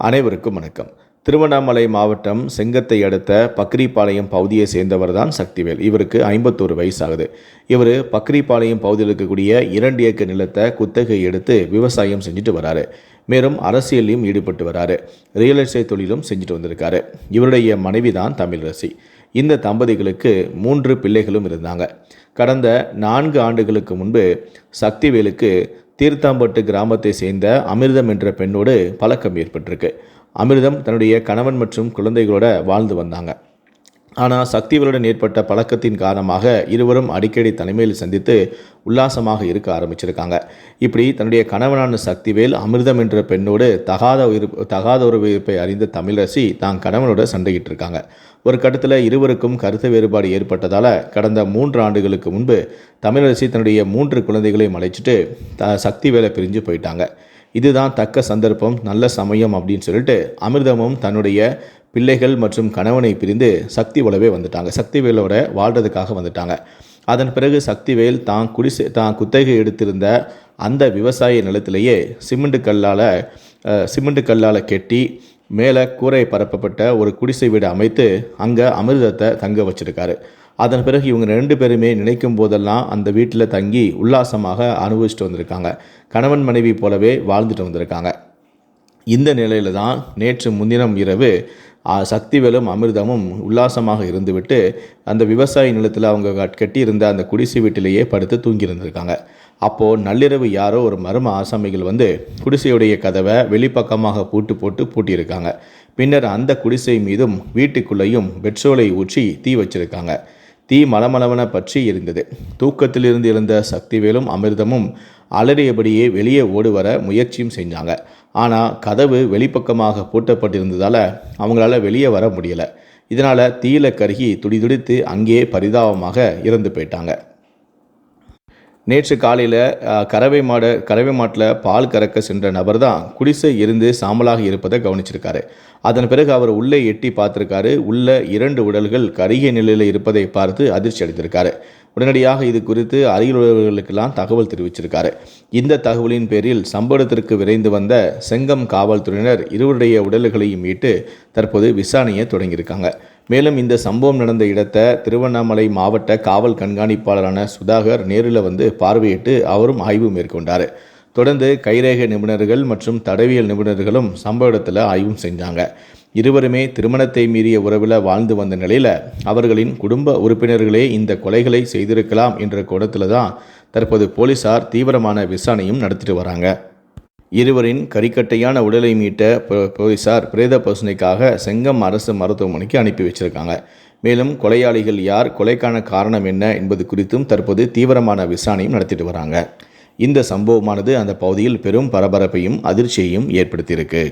அனைவருக்கும் வணக்கம். திருவண்ணாமலை மாவட்டம் செங்கத்தை அடுத்த பக்ரிபாளையம் பகுதியை சேர்ந்தவர் தான் சக்திவேல். இவருக்கு ஐம்பத்தோரு வயசாகுது. இவர் பக்ரிபாளையம் பகுதியில் இருக்கக்கூடிய இரண்டு ஏக்கர் நிலத்தை குத்தகை எடுத்து விவசாயம் செஞ்சுட்டு வராரு. மேலும் அரசியலையும் ஈடுபட்டு வராரு. ரியல் எஸ்டேட் தொழிலும் செஞ்சுட்டு வந்திருக்காரு. இவருடைய மனைவி தான் தமிழரசி. இந்த தம்பதிகளுக்கு மூன்று பிள்ளைகளும் இருந்தாங்க. கடந்த நான்கு ஆண்டுகளுக்கு முன்பு சக்திவேலுக்கு தீர்த்தாம்பட்டு கிராமத்தை சேர்ந்த அமிர்தம் என்ற பெண்ணோடு பழக்கம் ஏற்பட்டிருக்கு. அமிர்தம் தன்னுடைய கணவன் மற்றும் குழந்தைகளோட வாழ்ந்து வந்தாங்க. ஆனால் சக்திவேலுடன் ஏற்பட்ட பழக்கத்தின் காரணமாக இருவரும் அடிக்கடி தனிமையில் சந்தித்து உல்லாசமாக இருக்க ஆரம்பிச்சிருக்காங்க. இப்படி தன்னுடைய கணவனான சக்திவேல் அமிர்தம் என்ற பெண்ணோடு தகாத உயிர் தகாத உறவு இருப்பை அறிந்த தமிழரசி தான் கணவனோட சண்டையிட்டு இருக்காங்க. ஒரு கட்டத்தில் இருவருக்கும் கருத்து வேறுபாடு ஏற்பட்டதால் கடந்த மூன்று ஆண்டுகளுக்கு முன்பு தமிழரசி தன்னுடைய மூன்று குழந்தைகளையும் அழைச்சிட்டு த சக்தி வேலை பிரிஞ்சு போயிட்டாங்க. இதுதான் தக்க சந்தர்ப்பம் நல்ல சமயம் அப்படின்னு சொல்லிட்டு அமிர்தமும் தன்னுடைய பிள்ளைகள் மற்றும் கணவனை பிரிந்து சக்திவேலவே வந்துட்டாங்க. சக்திவேலோட வாழ்கிறதுக்காக வந்துட்டாங்க. அதன் பிறகு சக்திவேல் தான் குடிசை தான் குத்தகை எடுத்திருந்த அந்த விவசாய நிலத்திலேயே சிமெண்ட் கல்லால் சிமெண்ட் கல்லால் கெட்டி மேலே கூரை பரப்பப்பட்ட ஒரு குடிசை வீடு அமைத்து அங்கே அமிர்தத்தை தங்க வச்சிருக்காரு. அதன் பிறகு இவங்க ரெண்டு பேருமே நினைக்கும் போதெல்லாம் அந்த வீட்டில் தங்கி உல்லாசமாக அனுபவிச்சுட்டு வந்திருக்காங்க. கணவன் மனைவி போலவே வாழ்ந்துட்டு வந்திருக்காங்க. இந்த நிலையில தான் நேற்று முன்தினம் இரவு சக்திவேலும் அமிர்தமும் உல்லாசமாக இருந்துவிட்டு அந்த விவசாய நிலத்தில் அவங்க கட்டி இருந்த அந்த குடிசை வீட்டிலேயே படுத்து தூங்கி இருந்திருக்காங்க அப்போது நள்ளிரவு யாரோ ஒரு மர்ம ஆசாமிகள் வந்து குடிசையுடைய கதவை வெளிப்பக்கமாக பூட்டு போட்டு பூட்டியிருக்காங்க. பின்னர் அந்த குடிசை மீதும் வீட்டுக்குள்ளேயும் பெட்ரோலை ஊற்றி தீ வச்சிருக்காங்க. தீ மலமளவன பற்றி எரிந்தது தூக்கத்திலிருந்து எழுந்த சக்திவேலும் அமிர்தமும் அலறியபடியே வெளியே ஓடு வர முயற்சியும் செஞ்சாங்க. ஆனால் கதவு வெளிப்பக்கமாக பூட்டப்பட்டிருந்ததால் அவங்களால வெளியே வர முடியலை. இதனால் தீயில கருகி துடிதுடித்து அங்கேயே பரிதாபமாக இறந்து போயிட்டாங்க. நேற்று காலையில் கறவை மாடு கறவை மாட்டில் பால் கறக்க சென்ற நபர் தான் குடிசை இருந்து சாம்பலாக இருப்பதை கவனிச்சிருக்காரு. அதன் பிறகு அவர் உள்ளே எட்டி பார்த்துருக்காரு. உள்ள இரண்டு உடல்கள் கருகிய நிலையில் இருப்பதை பார்த்து அதிர்ச்சி அடைந்திருக்காரு. உடனடியாக இது குறித்து அருகில் உள்ளவர்களுக்கெல்லாம் தகவல் தெரிவிச்சிருக்காரு. இந்த தகவலின் பேரில் சம்பவத்திற்கு விரைந்து வந்த செங்கம் காவல்துறையினர் இருவருடைய உடல்களையும் மீட்டு தற்போது விசாரணையை தொடங்கியிருக்காங்க. மேலும் இந்த சம்பவம் நடந்த இடத்தை திருவண்ணாமலை மாவட்ட காவல் கண்காணிப்பாளரான சுதாகர் நேரில் வந்து பார்வையிட்டு அவரும் ஆய்வு மேற்கொண்டார். தொடர்ந்து கைரேகை நிபுணர்கள் மற்றும் தடவியல் நிபுணர்களும் சம்பவ இடத்துல ஆய்வும் செஞ்சாங்க. இருவருமே திருமணத்தை மீறிய உறவில் வாழ்ந்து வந்த நிலையில் அவர்களின் குடும்ப உறுப்பினர்களே இந்த கொலைகளை செய்திருக்கலாம் என்ற கோணத்தில் தான் தற்போது போலீசார் தீவிரமான விசாரணையும் நடத்திட்டு வராங்க. இருவரின் கரிக்கட்டையான உடலை மீட்ட போலீசார் பிரேத பரிசோதனைக்காக செங்கம் அரசு மருத்துவமனைக்கு அனுப்பி வச்சிருக்காங்க. மேலும் கொலையாளிகள் யார் கொலைக்கான காரணம் என்ன என்பது குறித்தும் தற்போது தீவிரமான விசாரணையும் நடத்திட்டு வராங்க. இந்த சம்பவமானது அந்த பகுதியில் பெரும் பரபரப்பையும் அதிர்ச்சியையும் ஏற்படுத்தியிருக்கு.